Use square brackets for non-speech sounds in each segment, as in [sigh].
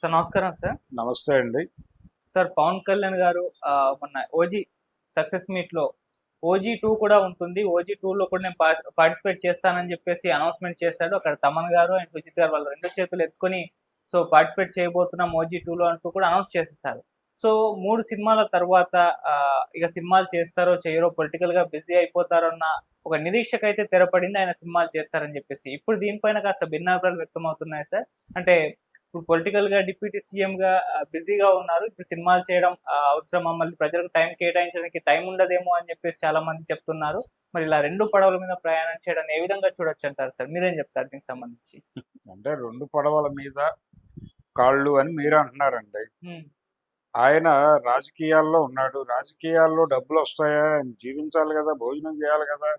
Sir నమస్కారం sir. నమస్తే అండి. సార్ పవన్ కళ్యాణ్ గారు మొన్న ఓజీ సక్సెస్ మీట్లో ఓజీ టూ కూడా ఉంటుంది. ఓజీ టూ లో కూడా నేను పార్టిసిపేట్ చేస్తానని చెప్పేసి అనౌన్స్మెంట్ చేశాడు. అక్కడ తమన్ గారు అండ్ సుజిత్ గారు వాళ్ళు రెండు చేతులు ఎత్తుకొని సో పార్టిసిపేట్ చేయబోతున్నాం ఓజీ టూ లో అంటూ కూడా అనౌన్స్ చేసేసారు సో మూడు సినిమాల తర్వాత ఇక సినిమాలు చేస్తారో చేయరో పొలిటికల్గా బిజీ అయిపోతారో అన్న ఒక నిరీక్షకు అయితే తెరపడింది. ఆయన సినిమాలు చేస్తారని చెప్పేసి. ఇప్పుడు దీనిపైన కాస్త భిన్నాభిప్రాయాలు వ్యక్తం అవుతున్నాయి సార్? అంటే ఇప్పుడు పొలిటికల్గా డిప్యూటీ సీఎం గా బిజీగా ఉన్నారు. ఇప్పుడు సినిమాలు చేయడం అవసరమా? మళ్ళీ ప్రజలకు టైం కేటాయించడానికి టైం ఉండదేమో అని చెప్పేసి చాలా మంది చెప్తున్నారు. మరి ఇలా రెండు పడవల మీద ప్రయాణం చేయడం ఏ విధంగా చూడొచ్చు అంటారు సార్? మీరేం చెప్తారు దీనికి సంబంధించి? [laughs] అంటే రెండు పడవల మీద కాళ్ళు అని మీరు అంటున్నారండి. ఆయన రాజకీయాల్లో ఉన్నాడు. రాజకీయాల్లో డబ్బులు వస్తాయా? ఆయన జీవించాలి కదా భోజనం చేయాలి కదా.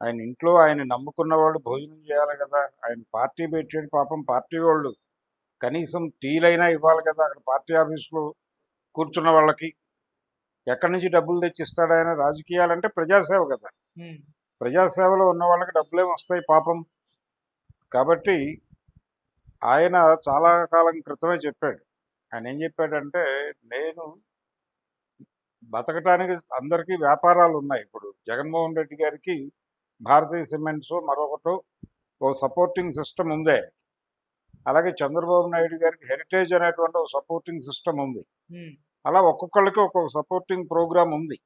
ఆయన ఇంట్లో ఆయన నమ్ముకున్న వాళ్ళు భోజనం చేయాలి కదా. ఆయన పార్టీ పెట్టాడు పాపం పార్టీ వాళ్ళు. కనీసం టీలైనా ఇవ్వాలి కదా అక్కడ పార్టీ ఆఫీసులో కూర్చున్న వాళ్ళకి. ఎక్కడి నుంచి డబ్బులు తెచ్చిస్తాడు ఆయన? రాజకీయాలంటే ప్రజాసేవ కదా. ప్రజాసేవలో ఉన్న వాళ్ళకి డబ్బులేం వస్తాయి పాపం. కాబట్టి ఆయన చాలా కాలం క్రితమే చెప్పాడు. ఆయన ఏం చెప్పాడంటే నేను బతకటానికి అందరికీ వ్యాపారాలు ఉన్నాయి. ఇప్పుడు జగన్మోహన్ రెడ్డి గారికి భారతీయ సిమెంట్స్ మరొకటి ఓ సపోర్టింగ్ సిస్టమ్ ఉందే. అలాగే చంద్రబాబు నాయుడు గారికి హెరిటేజ్ అనేటువంటి ఒక సపోర్టింగ్ సిస్టమ్ ఉంది. అలా ఒక్కొక్కళ్ళకి ఒక్కొక్క సపోర్టింగ్ ప్రోగ్రామ్ ఉంది.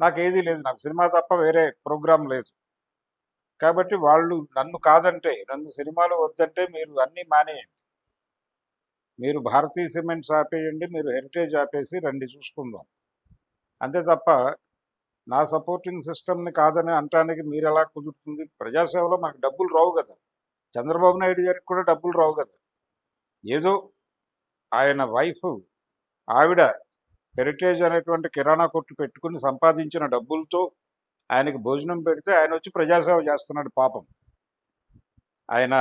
నాకు ఏదీ లేదు. నాకు సినిమా తప్ప వేరే ప్రోగ్రామ్ లేదు. కాబట్టి వాళ్ళు నన్ను కాదంటే నన్ను సినిమాలు వద్దంటే మీరు అన్నీ మానేయండి. మీరు భారతీయ సిమెంట్స్ ఆపేయండి మీరు హెరిటేజ్ ఆపేసి రండి చూసుకుందాం. అంతే తప్ప నా సపోర్టింగ్ సిస్టమ్ని కాదని అనటానికి మీరు ఎలా కుదురుతుంది? ప్రజాసేవలో మాకు డబ్బులు రావు కదా. చంద్రబాబు నాయుడు గారికి కూడా డబ్బులు రావు కదా. ఏదో ఆయన వైఫ్ ఆవిడ హెరిటేజ్ అనేటువంటి కిరాణా కొట్టు పెట్టుకుని సంపాదించిన డబ్బులతో ఆయనకి భోజనం పెడితే ఆయన వచ్చి ప్రజాసేవ చేస్తున్నాడు పాపం. ఆయన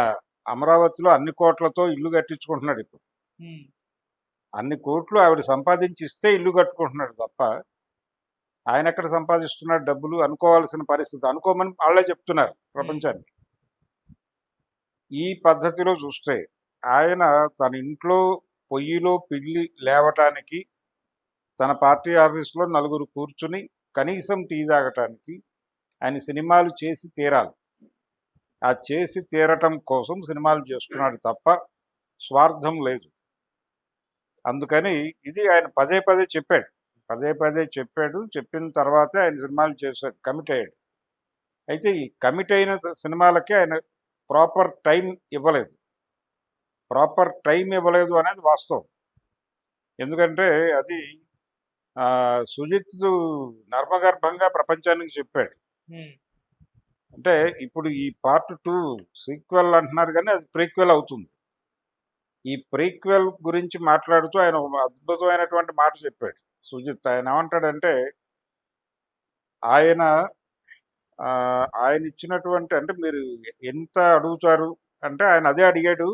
అమరావతిలో అన్ని కోట్లతో ఇల్లు కట్టించుకుంటున్నాడు ఇప్పుడు. అన్ని కోట్లు ఆవిడ సంపాదించి ఇస్తే ఇల్లు కట్టుకుంటున్నాడు తప్ప ఆయన ఎక్కడ సంపాదిస్తున్నాడు డబ్బులు అనుకోవాల్సిన పరిస్థితి. అనుకోమని వాళ్ళే చెప్తున్నారు ప్రపంచానికి. ఈ పద్ధతిలో చూస్తే ఆయన తన ఇంట్లో పొయ్యిలో పిల్లి లేవటానికి తన పార్టీ ఆఫీస్లో నలుగురు కూర్చుని కనీసం టీ తాగటానికి ఆయన సినిమాలు చేసి తీరాలి. ఆ చేసి తీరటం కోసం సినిమాలు చేస్తున్నాడు తప్ప స్వార్థం లేదు. అందుకని ఇది ఆయన పదే పదే చెప్పాడు. పదే పదే చెప్పాడు. చెప్పిన తర్వాతే ఆయన సినిమాలు చేశాడు కమిట్ అయ్యాడు. అయితే ఈ కమిట్ అయిన సినిమాలకే ఆయన ప్రాపర్ టైం ఇవ్వలేదు. ప్రాపర్ టైం ఇవ్వలేదు అనేది వాస్తవం. ఎందుకంటే అది సుజిత్ నర్మగర్భంగా ప్రపంచానికి చెప్పాడు. అంటే ఇప్పుడు ఈ పార్ట్ టూ సీక్వెల్ అంటున్నారు కానీ అది ప్రీక్వెల్ అవుతుంది. ఈ ప్రీక్వెల్ గురించి మాట్లాడుతూ ఆయన ఒక అద్భుతమైనటువంటి మాట చెప్పాడు. సుజిత్ ఆయన ఏమంటాడంటే ఆయన ఆయన ఇచ్చినటువంటి అంటే మీరు ఎంత అడుగుతారు? అంటే ఆయన అదే అడిగాడు.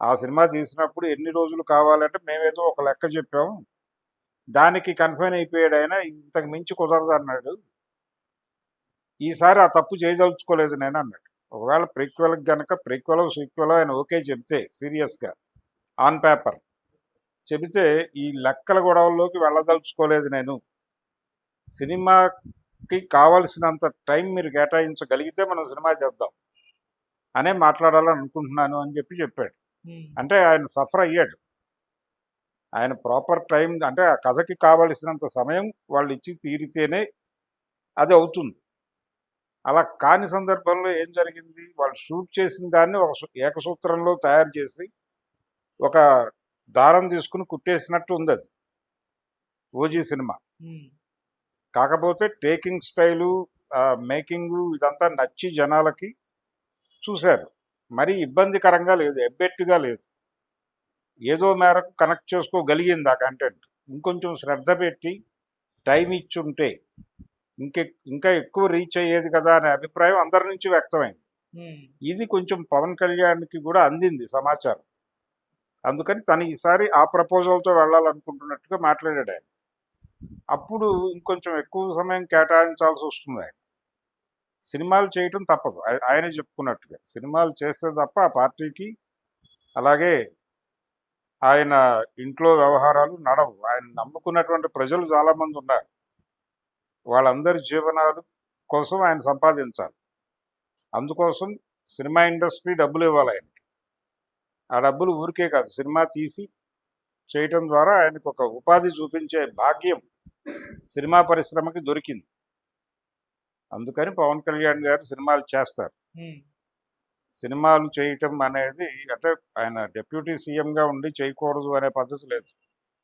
ఆ సినిమా తీసినప్పుడు ఎన్ని రోజులు కావాలంటే మేమేదో ఒక లెక్క చెప్పాము దానికి కన్ఫైన్ అయిపోయాడు ఆయన ఇంతకు మించి కుదరదు అన్నాడు. ఈసారి ఆ తప్పు చేయదలుచుకోలేదు నేను అన్నాడు. ఒకవేళ ప్రీక్వెల్కి గనక ప్రీక్వెల్ సీక్వెల్ ఆయన ఓకే చెప్తే సీరియస్గా ఆన్ పేపర్ చెబితే ఈ లెక్కల గొడవల్లోకి వెళ్ళదలుచుకోలేదు నేను. సినిమా సినిమాకి కావలసినంత టైం మీరు కేటాయించగలిగితే మనం సినిమా చేద్దాం. అనే మాట్లాడాలని అనుకుంటున్నాను అని చెప్పి చెప్పాడు. అంటే ఆయన సఫర్ అయ్యాడు. ఆయన ప్రాపర్ టైం అంటే ఆ కథకి కావలసినంత సమయం వాళ్ళు ఇచ్చి తీరితేనే అది అవుతుంది. అలా కాని సందర్భంలో ఏం జరిగింది? వాళ్ళు షూట్ చేసిన దాన్ని ఒక ఏకసూత్రంలో తయారు చేసి ఒక దారం తీసుకుని కుట్టేసినట్టు ఉంది అది. ఓజీ సినిమా. కాకపోతే టేకింగ్ స్టైలు మేకింగ్ ఇదంతా నచ్చి జనాలకి చూశారు. మరీ ఇబ్బందికరంగా లేదు ఎబ్బెట్టుగా లేదు. ఏదో మేరకు కనెక్ట్ చేసుకోగలిగింది ఆ కంటెంట్. ఇంకొంచెం శ్రద్ధ పెట్టి టైం ఇచ్చుంటే ఇంకె ఇంకా ఎక్కువ రీచ్ అయ్యేది కదా అనే అభిప్రాయం అందరి నుంచి వ్యక్తమైంది. ఇది కొంచెం పవన్ కళ్యాణ్కి కూడా అందింది సమాచారం. అందుకని తను ఈసారి ఆ ప్రపోజల్తో వెళ్ళాలనుకుంటున్నట్టుగా మాట్లాడాడు ఆయన. అప్పుడు ఇంకొంచెం ఎక్కువ సమయం కేటాయించాల్సి వస్తుంది. ఆయన సినిమాలు చేయటం తప్పదు. ఆయనే చెప్పుకున్నట్టుగా. సినిమాలు చేస్తే తప్ప ఆ పార్టీకి అలాగే ఆయన ఇంట్లో వ్యవహారాలు నడవు. ఆయన నమ్ముకున్నటువంటి ప్రజలు చాలామంది ఉన్నారు. వాళ్ళందరి జీవనాలు కోసం ఆయన సంపాదించాలి. అందుకోసం సినిమా ఇండస్ట్రీ డబ్బులు ఇవ్వాలి ఆయనకి. ఆ డబ్బులు ఊరికే కాదు సినిమా తీసి చేయటం ద్వారా ఆయనకు ఒక ఉపాధి చూపించే భాగ్యం సినిమా పరిశ్రమకి దొరికింది. అందుకని పవన్ కళ్యాణ్ గారు సినిమాలు చేస్తారు. సినిమాలు చేయటం అనేది అంటే ఆయన డిప్యూటీ సీఎంగా ఉండి చేయకూడదు అనే పద్ధతి లేదు.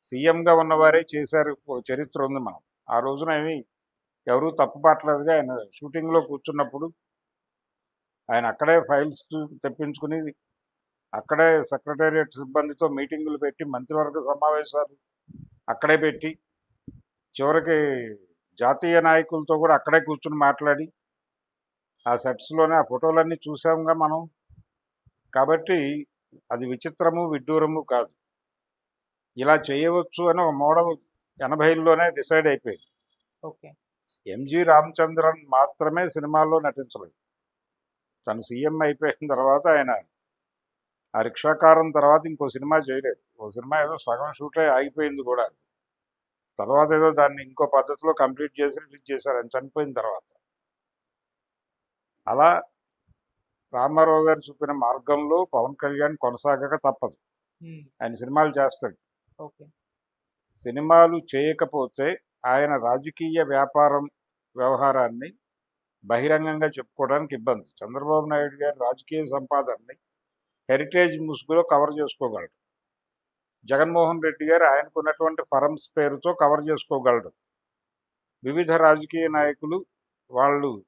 సీఎంగా ఉన్నవారే చేశారు చరిత్ర ఉంది మనం. ఆ రోజున ఏమి ఎవరూ తప్పు పట్టలేదుగా ఆయన షూటింగ్లో కూర్చున్నప్పుడు ఆయన అక్కడే ఫైల్స్ తెప్పించుకుని అక్కడే సెక్రటేరియట్ సిబ్బందితో మీటింగులు పెట్టి మంత్రివర్గ సమావేశాలు అక్కడే పెట్టి చివరికి జాతీయ నాయకులతో కూడా అక్కడే కూర్చుని మాట్లాడి ఆ సెట్స్లోనే ఆ ఫోటోలన్నీ చూసాంగా మనం. కాబట్టి అది విచిత్రము విడ్డూరము కాదు. ఇలా చేయవచ్చు అని ఒక మోడల్ ఎనభైలోనే డిసైడ్ అయిపోయింది. ఓకే. ఎంజి రామచంద్రన్ మాత్రమే సినిమాల్లో నటించలేదు. తను సీఎం అయిపోయిన తర్వాత ఆయన ఆ రిక్షాకారం తర్వాత ఇంకో సినిమా చేయలేదు. ఓ సినిమా ఏదో సగం షూట్ అయి ఆగిపోయింది కూడా. తర్వాత ఏదో దాన్ని ఇంకో పద్ధతిలో కంప్లీట్ చేసి రిలీజ్ చేశారు ఆయన చనిపోయిన తర్వాత. అలా రామారావు గారు చూపిన మార్గంలో పవన్ కళ్యాణ్ కొనసాగక తప్పదు. ఆయన సినిమాలు చేస్తాడు. సినిమాలు చేయకపోతే ఆయన రాజకీయ వ్యాపారం వ్యవహారాన్ని బహిరంగంగా చెప్పుకోవడానికి ఇబ్బంది. చంద్రబాబు నాయుడు గారి రాజకీయ సంపాదనని హెరిటేజ్ ముసుగులో కవర్ చేసుకోగలడు. జగన్మోహన్ రెడ్డి గారు ఆయనకున్నటువంటి ఫరమ్స్ పేరుతో కవర్ చేసుకోగలడు. వివిధ రాజకీయ నాయకులు వాళ్ళు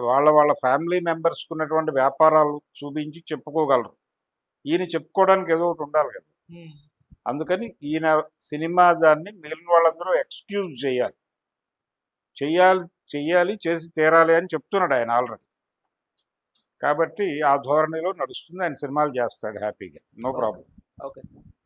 వాళ్ళ వాళ్ళ ఫ్యామిలీ మెంబర్స్కి ఉన్నటువంటి వ్యాపారాలు చూపించి చెప్పుకోగలరు. ఈయన చెప్పుకోవడానికి ఏదో ఒకటి ఉండాలి కదా. అందుకని ఈయన సినిమా దాన్ని మిగిలిన వాళ్ళందరూ ఎక్స్క్యూజ్ చేయాలి. చెయ్యాలి చెయ్యాలి చేసి తీరాలి అని చెప్తున్నాడు ఆయన ఆల్రెడీ. కాబట్టి ఆ ధోరణిలో నడుస్తుంది. ఆయన సినిమాలు చేస్తాడు హ్యాపీగా. No problem. Okay sir.